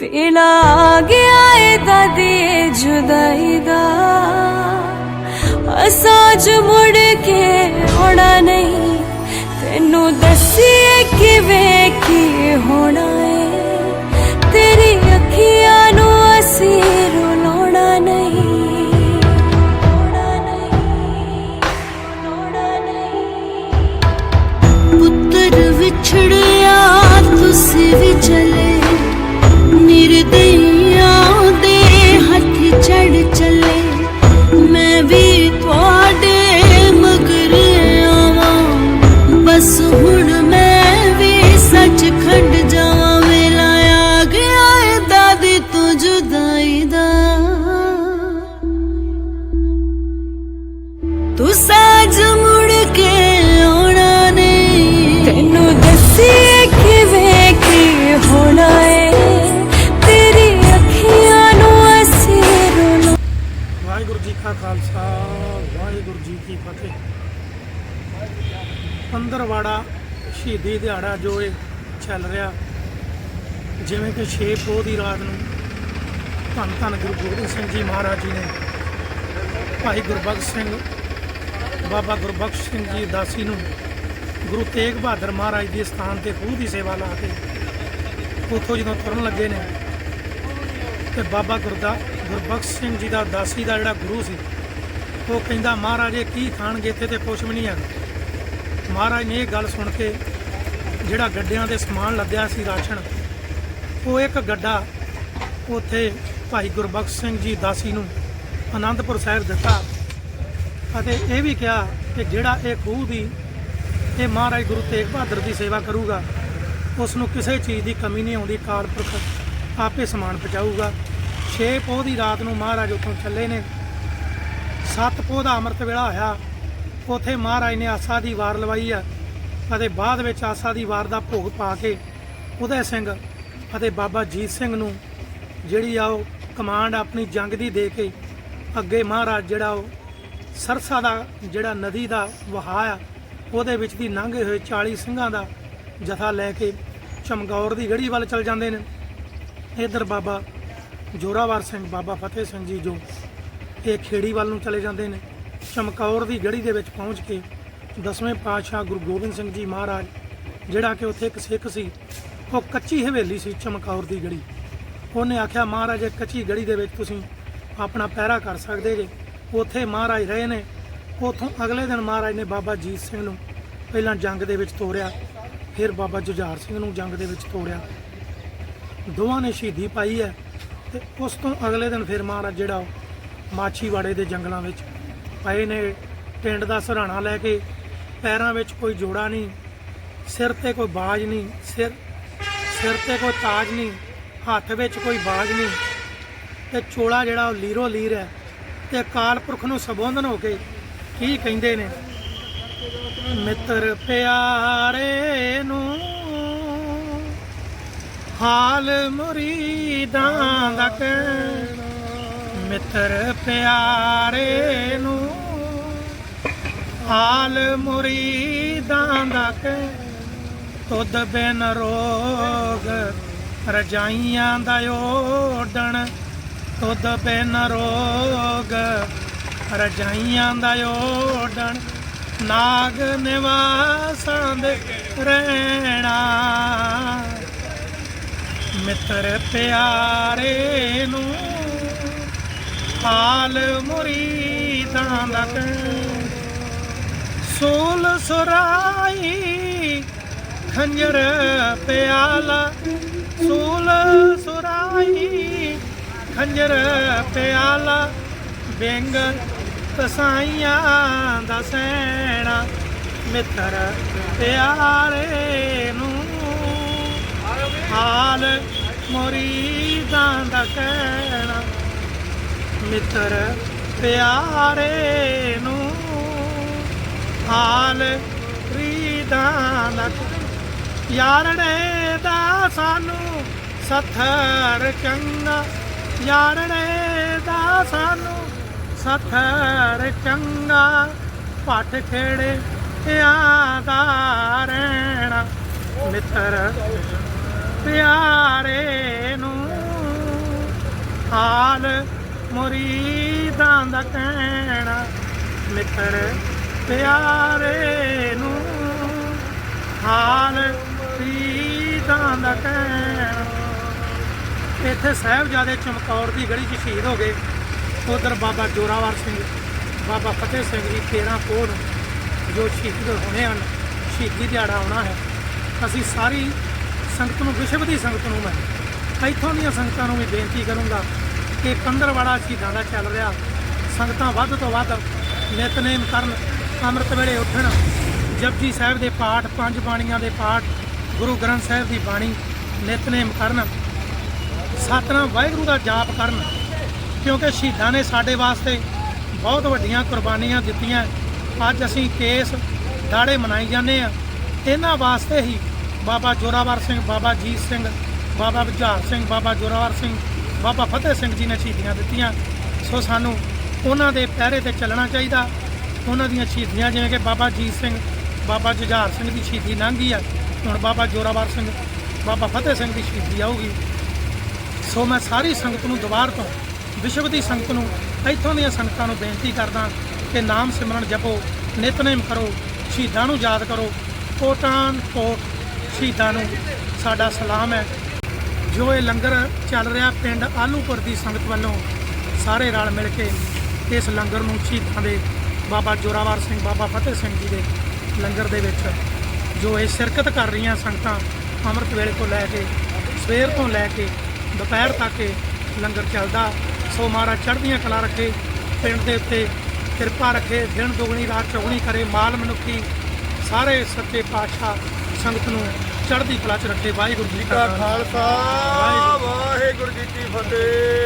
ਵੇਲਾ ਆ ਗਿਆ ਏ ਦਾਦੀ ਜੁਦਾਈ ਦਾ। ਅਸਾਜ ਮੁੜ ਕੇ ਹੋਣਾ ਨਹੀਂ। ਤੈਨੂੰ ਦੱਸੀਏ ਕਿਵੇਂ ਸਾਜ ਮੁੜ ਕੇ ਆਉਣਾ ਨਹੀਂ। ਤੈਨੂੰ ਦੱਸੀਏ ਕਿਵੇਂ ਕੀ ਹੋਣਾ ਏ। ਤੇਰੀ ਅੱਖੀਆਂ ਨੂੰ ਅਸੀਂ ਰੁਲਾ ਵਾਹਿਗੁਰੂ ਜੀ ਕਾ ਖਾਲਸਾ ਵਾਹਿਗੁਰੂ ਜੀ ਕੀ ਫਤਿਹ। ਪੰਦਰਵਾੜਾ ਸ਼ਹੀਦੀ ਦਿਹਾੜਾ ਜੋ ਇਹ ਚੱਲ ਰਿਹਾ ਜਿਵੇਂ ਕਿ 6 ਪੋਹ ਦੀ ਰਾਤ ਨੂੰ ਧੰਨ ਧੰਨ ਗੁਰੂ ਗੋਬਿੰਦ ਸਿੰਘ ਜੀ ਮਹਾਰਾਜ ਜੀ ਨੇ ਭਾਈ ਗੁਰਬਖਸ਼ ਸਿੰਘ ਬਾਬਾ ਗੁਰਬਖਸ਼ ਸਿੰਘ ਜੀ ਦਾਸੀ ਨੂੰ ਗੁਰੂ ਤੇਗ ਬਹਾਦਰ ਮਹਾਰਾਜ ਦੇ ਸਥਾਨ ਤੇ ਖੂਹ ਦੀ ਸੇਵਾ ਲਾ ਕੇ ਉੱਥੋਂ ਜਦੋਂ ਤੁਰਨ ਲੱਗੇ ਨੇ ਤੇ ਬਾਬਾ ਗੁਰਦਾ, ਗੁਰਬਖਸ਼ ਸਿੰਘ ਜੀ ਦਾ ਦਾਸੀ ਦਾ ਜਿਹੜਾ ਗੁਰੂ ਸੀ, ਉਹ ਕਹਿੰਦਾ, ਮਹਾਰਾਜ, ਇਹ ਕੀ ਖਾਣਗੇ ਇੱਥੇ ਤੇ ਕੁਛ ਵੀ ਨਹੀਂ ਹੈਗਾ। ਮਹਾਰਾਜ ਨੇ ਇਹ ਗੱਲ ਸੁਣ ਕੇ ਜਿਹੜਾ ਗੱਡਿਆਂ ਦੇ ਸਮਾਨ ਲੱਦਿਆ ਸੀ ਰਾਸ਼ਨ, ਉਹ ਇੱਕ ਗੱਡਾ ਉੱਥੇ ਭਾਈ ਗੁਰਬਖਸ਼ ਸਿੰਘ ਜੀ ਦਾਸੀ ਨੂੰ ਆਨੰਦਪੁਰ ਸਾਹਿਬ ਦਿੱਤਾ। ਅਤੇ ਇਹ ਵੀ ਕਿਹਾ ਕਿ ਜਿਹੜਾ ਇਹ ਖੂਹ ਦੀ, ਇਹ ਮਹਾਰਾਜ ਗੁਰੂ ਤੇਗ ਬਹਾਦਰ ਦੀ ਸੇਵਾ ਕਰੂਗਾ ਉਸ ਨੂੰ ਕਿਸੇ ਚੀਜ਼ ਦੀ ਕਮੀ ਨਹੀਂ ਆਉਂਦੀ, ਕਾਲ ਪੁਰਖ ਆਪੇ ਸਮਾਨ ਪਹੁੰਚਾਊਗਾ। 6 ਪੋਹ ਦੀ ਰਾਤ ਨੂੰ ਮਹਾਰਾਜ ਉੱਥੋਂ ਚੱਲੇ ਨੇ। 7 ਪੋਹ ਦਾ ਅੰਮ੍ਰਿਤ ਵੇਲਾ ਹੋਇਆ। ਉੱਥੇ ਮਹਾਰਾਜ ਨੇ ਆਸਾ ਦੀ ਵਾਰ ਲਵਾਈ ਆ ਅਤੇ ਬਾਅਦ ਵਿੱਚ ਆਸਾ ਦੀ ਵਾਰ ਦਾ ਭੋਗ ਪਾ ਕੇ ਉਦੈ ਸਿੰਘ ਅਤੇ ਬਾਬਾ ਜੀਤ ਸਿੰਘ ਨੂੰ ਜਿਹੜੀ ਆ ਉਹ ਕਮਾਂਡ ਆਪਣੀ ਜੰਗ ਦੀ ਦੇ ਕੇ ਅੱਗੇ ਮਹਾਰਾਜ ਜਿਹੜਾ ਉਹ ਸਰਸਾ ਦਾ ਜਿਹੜਾ ਨਦੀ ਦਾ ਵਹਾਅ ਆ, ਉਹਦੇ ਵਿੱਚ ਦੀ ਲੰਘੇ ਹੋਏ 40 ਸਿੰਘਾਂ ਦਾ ਜਥਾ ਲੈ ਕੇ ਚਮਗੌਰ ਦੀ ਗੜੀ ਵੱਲ ਚਲ ਜਾਂਦੇ ਨੇ। ਇਧਰ ਬਾਬਾ ਜੋਰਾਵਰ ਸਿੰਘ, ਬਾਬਾ ਫਤਿਹ ਸਿੰਘ ਜੀ ਜੋ ਇਹ ਖੇੜੀ ਵੱਲ ਨੂੰ ਚਲੇ ਜਾਂਦੇ ਨੇ, ਚਮਕੌਰ ਦੀ ਗੜੀ ਦੇ ਵਿੱਚ ਪਹੁੰਚ ਕੇ ਦਸਵੇਂ ਪਾਤਸ਼ਾਹ ਗੁਰੂ ਗੋਬਿੰਦ ਸਿੰਘ ਜੀ ਮਹਾਰਾਜ, ਜਿਹੜਾ ਕਿ ਉੱਥੇ ਇੱਕ ਸਿੱਖ ਸੀ, ਉਹ ਕੱਚੀ ਹਵੇਲੀ ਸੀ ਚਮਕੌਰ ਦੀ ਗੜੀ। ਉਹਨੇ ਆਖਿਆ, ਮਹਾਰਾਜ, ਇਹ ਕੱਚੀ ਗੜੀ ਦੇ ਵਿੱਚ ਤੁਸੀਂ ਆਪਣਾ ਪਹਿਰਾ ਕਰ ਸਕਦੇ ਜੇ। ਉੱਥੇ ਮਹਾਰਾਜ ਰਹੇ ਨੇ। ਉਥੋਂ ਅਗਲੇ ਦਿਨ ਮਹਾਰਾਜ ਨੇ ਬਾਬਾ ਜੀਤ ਸਿੰਘ ਨੂੰ ਪਹਿਲਾਂ ਜੰਗ ਦੇ ਵਿੱਚ ਤੋੜਿਆ ਫਿਰ ਬਾਬਾ ਜੁਝਾਰ ਸਿੰਘ ਨੂੰ ਜੰਗ ਦੇ ਵਿੱਚ ਤੋੜਿਆ ਦੋਵਾਂ ਨੇ ਸ਼ਹੀਦੀ ਪਾਈ ਹੈ ਤੇ ਉਸ ਤੋਂ ਅਗਲੇ ਦਿਨ ਫਿਰ ਮਹਾਰਾਜ ਜਿਹੜਾ ਉਹ ਮਾਛੀਵਾੜੇ ਦੇ ਜੰਗਲਾਂ ਵਿੱਚ ਪਏ ਨੇ। ਟਿੰਡ ਦਾ ਸਹਾਰਾ ਲੈ ਕੇ ਪੈਰਾਂ ਵਿੱਚ ਕੋਈ ਜੋੜਾ ਨਹੀਂ, ਸਿਰ ਤੇ ਕੋਈ ਬਾਜ ਨਹੀਂ, ਸਿਰ ਸਿਰ ਤੇ ਕੋਈ ਤਾਜ ਨਹੀਂ, ਹੱਥ ਵਿੱਚ ਕੋਈ ਬਾਜ ਨਹੀਂ ਤੇ ਚੋਲਾ ਜਿਹੜਾ ਉਹ ਲੀਰੋ ਲੀਰ ਹੈ। ਤੇ ਅਕਾਲ ਪੁਰਖ ਨੂੰ ਸੰਬੋਧਨ ਹੋ ਕੇ ਕੀ ਕਹਿੰਦੇ ਨੇ? ਮਿੱਤਰ ਪਿਆਰੇ ਨੂੰ ਹਾਲ ਮੁਰੀਦਾਂ ਦਾ ਕਹਿਣਾ ਮਿੱਤਰ ਪਿਆਰੇ ਨੂੰ ਹਾਲ ਮੁਰੀਦਾਂ ਦਾ ਕਹਿ ਤੁਧ ਬਿਨ ਰੋਗ ਰਜਾਈਆਂ ਦਾ ਓਡਣ ਤੁਧ ਬਿਨ ਰੋਗ, ਰਜਾਈਆਂ ਦਾ ਓਡਣ ਨਾਗ ਨਿਵਾਸਾਂ ਦੇ ਰਹਿਣਾ ਮਿੱਤਰ ਪਿਆਰੇ ਨੂੰ ਹਾਲ ਮੁਰੀਦਾਂ ਦਾ ਕਹਿ। ਸੋਲ ਸੁਰਾਈ ਖੰਜਰ ਪਿਆਲਾ, ਸੋਲ ਸੁਰਾਈ ਖੰਜਰ ਪਿਆਲਾ ਬਿੰਗ ਤਸਾਈਆਂ ਦਾ ਸੈਣਾ, ਮਿੱਤਰ ਪਿਆਰੇ ਨੂੰ। ਹਾਲ ਮੁਰੀਦਾਂ ਦਾ ਕਹਿਣਾ, ਮਿੱਤਰ ਪਿਆਰੇ ਨੂੰ। ਹਾਲ ਰੀਦਾਂ ਦਾ ਯਾਰੜੇ ਦਾ ਸਾਨੂੰ ਸਥਰ ਚੰਗਾ ਯਾਰੜੇ ਦਾ ਸਾਨੂੰ ਸਥਰ ਚੰਗਾ ਪੱਟ ਖੇੜੇ ਦਾ ਰਹਿਣਾ। ਮਿੱਤਰ ਪਿਆਰੇ ਨੂੰ ਹਾਲ ਮੁਰੀਦਾਂ ਦਾ ਕਹਿਣਾ। ਮਿੱਤਰ ਪਿਆਰੇ ਨੂੰ ਹਾਲ ਮੁਰੀਦਾਂ ਦਾ ਕਹਿਣਾ। ਇੱਥੇ ਸਾਹਿਬਜ਼ਾਦੇ ਚਮਕੌਰ ਦੀ ਗੜੀ 'ਚ ਸ਼ਹੀਦ ਹੋ ਗਏ। ਉਧਰ ਬਾਬਾ ਜੋਰਾਵਰ ਸਿੰਘ, ਬਾਬਾ ਫਤਿਹ ਸਿੰਘ ਜੀ 13 ਕੋੜ ਜੋ ਸ਼ਹੀਦ ਹੋਣੇ ਹਨ, ਸ਼ਹੀਦੀ ਦਿਹਾੜਾ ਆਉਣਾ ਹੈ। ਅਸੀਂ ਸਾਰੀ ਸੰਗਤ ਨੂੰ, ਵਿਸ਼ਵ ਦੀ ਸੰਗਤ ਨੂੰ ਮੈਂ ਇੱਥੋਂ ਦੀਆਂ ਸੰਗਤਾਂ ਨੂੰ ਵੀ ਬੇਨਤੀ ਕਰੂੰਗਾ ਕਿ ਪੰਦਰਵਾੜਾ ਸ਼ਹੀਦਾਂ ਦਾ ਚੱਲ ਰਿਹਾ। ਸੰਗਤਾਂ ਵੱਧ ਤੋਂ ਵੱਧ ਨਿਤਨੇਮ ਕਰਨ, ਅੰਮ੍ਰਿਤ ਵੇਲੇ ਉੱਠਣ। ਜਪਜੀ ਸਾਹਿਬ ਦੇ ਪਾਠ, ਪੰਜ ਬਾਣੀਆਂ ਦੇ ਪਾਠ, ਗੁਰੂ ਗ੍ਰੰਥ ਸਾਹਿਬ ਦੀ ਬਾਣੀ ਨਿਤਨੇਮ ਕਰਨ। ਸਤਨਾਮ ਵਾਹਿਗੁਰੂ ਦਾ ਜਾਪ ਕਰਨ, ਕਿਉਂਕਿ ਸ਼ਹੀਦਾਂ ਨੇ ਸਾਡੇ ਵਾਸਤੇ ਬਹੁਤ ਵੱਡੀਆਂ ਕੁਰਬਾਨੀਆਂ ਦਿੱਤੀਆਂ। ਅੱਜ ਅਸੀਂ ਕੇਸ ਦਾੜੇ ਮਨਾਈ ਜਾਂਦੇ ਆ ਇਹਨਾਂ ਵਾਸਤੇ ਹੀ ਬਾਬਾ ਜੋਰਾਵਰ ਸਿੰਘ, ਬਾਬਾ ਜੀਤ ਸਿੰਘ, ਬਾਬਾ ਬੁਝਾਰ ਸਿੰਘ, ਬਾਬਾ ਜੋਰਾਵਰ ਸਿੰਘ, ਬਾਬਾ ਫਤਿਹ ਸਿੰਘ ਜੀ ਨੇ ਸ਼ਹੀਦੀਆਂ ਦਿੱਤੀਆਂ। ਸੋ ਸਾਨੂੰ ਉਹਨਾਂ ਦੇ ਪਹਿਰੇ ਤੇ ਚੱਲਣਾ ਚਾਹੀਦਾ। ਉਹਨਾਂ ਦੀਆਂ ਸ਼ਹੀਦੀਆਂ ਜਿਵੇਂ ਕਿ ਬਾਬਾ ਜੀਤ ਸਿੰਘ, ਬਾਬਾ ਜੁਝਾਰ ਸਿੰਘ ਦੀ ਸ਼ਹੀਦੀ ਲੰਘੀ ਗਈ ਆ। ਹੁਣ ਬਾਬਾ ਜੋਰਾਵਰ ਸਿੰਘ, ਬਾਬਾ ਫਤਿਹ ਸਿੰਘ ਦੀ ਸ਼ਹੀਦੀ ਆਊਗੀ। ਸੋ ਮੈਂ ਸਾਰੀ ਸੰਗਤ ਨੂੰ ਦੁਬਾਰ ਤੋਂ ਵਿਸ਼ਵ ਦੀ ਸੰਗਤ ਨੂੰ ਇੱਥੋਂ ਦੀਆਂ ਸੰਗਤਾਂ ਨੂੰ ਬੇਨਤੀ ਕਰਦਾ ਕਿ ਨਾਮ ਸਿਮਰਨ ਜਪੋ, ਨਿਤਨੇਮ ਕਰੋ, ਸ਼ਹੀਦਾਂ ਨੂੰ ਯਾਦ ਕਰੋ। ਕੋਟਾਂ ਕੋਟ ਸ਼ਹੀਦਾਂ ਨੂੰ ਸਾਡਾ ਸਲਾਮ ਹੈ। ਜੋ ਇਹ ਲੰਗਰ ਚੱਲ ਰਿਹਾ ਪਿੰਡ ਆਲੂਪੁਰ ਦੀ ਸੰਗਤ ਵੱਲੋਂ, ਸਾਰੇ ਰਲ ਮਿਲ ਕੇ ਇਸ ਲੰਗਰ ਨੂੰ ਸ਼ਹੀਦਾਂ ਦੇ ਬਾਬਾ ਜੋਰਾਵਰ ਸਿੰਘ, ਬਾਬਾ ਫਤਿਹ ਸਿੰਘ ਜੀ ਦੇ ਲੰਗਰ ਦੇ ਵਿੱਚ ਜੋ ਇਹ ਸ਼ਿਰਕਤ ਕਰ ਰਹੀਆਂ ਸੰਗਤਾਂ, ਅੰਮ੍ਰਿਤ ਵੇਲੇ ਤੋਂ ਲੈ ਕੇ, ਸਵੇਰ ਤੋਂ ਲੈ ਕੇ ਦੁਪਹਿਰ ਤੱਕ ਲੰਗਰ ਚੱਲਦਾ। ਸੋ ਮਹਾਰਾਜ ਚੜ੍ਹਦੀਆਂ ਕਲਾ ਰੱਖੇ, ਪਿੰਡ ਦੇ ਉੱਤੇ ਕਿਰਪਾ ਰੱਖੇ, ਦਿਨ ਦੁਗਣੀ, ਰਾਤ ਚੌਗਣੀ ਕਰੇ, ਮਾਲ ਮਨੁੱਖੀ, ਸਾਰੇ ਸੱਚੇ ਪਾਤਸ਼ਾਹ ਸੰਗਤ ਨੂੰ ਚੜ੍ਹਦੀ ਕਲਾ ਚ ਰੱਖੇ। ਵਾਹਿਗੁਰੂ ਜੀ ਕਾ ਖਾਲਸਾ। ਵਾਹਿਗੁਰੂ ਜੀ ਕੀ ਫਤਿਹ।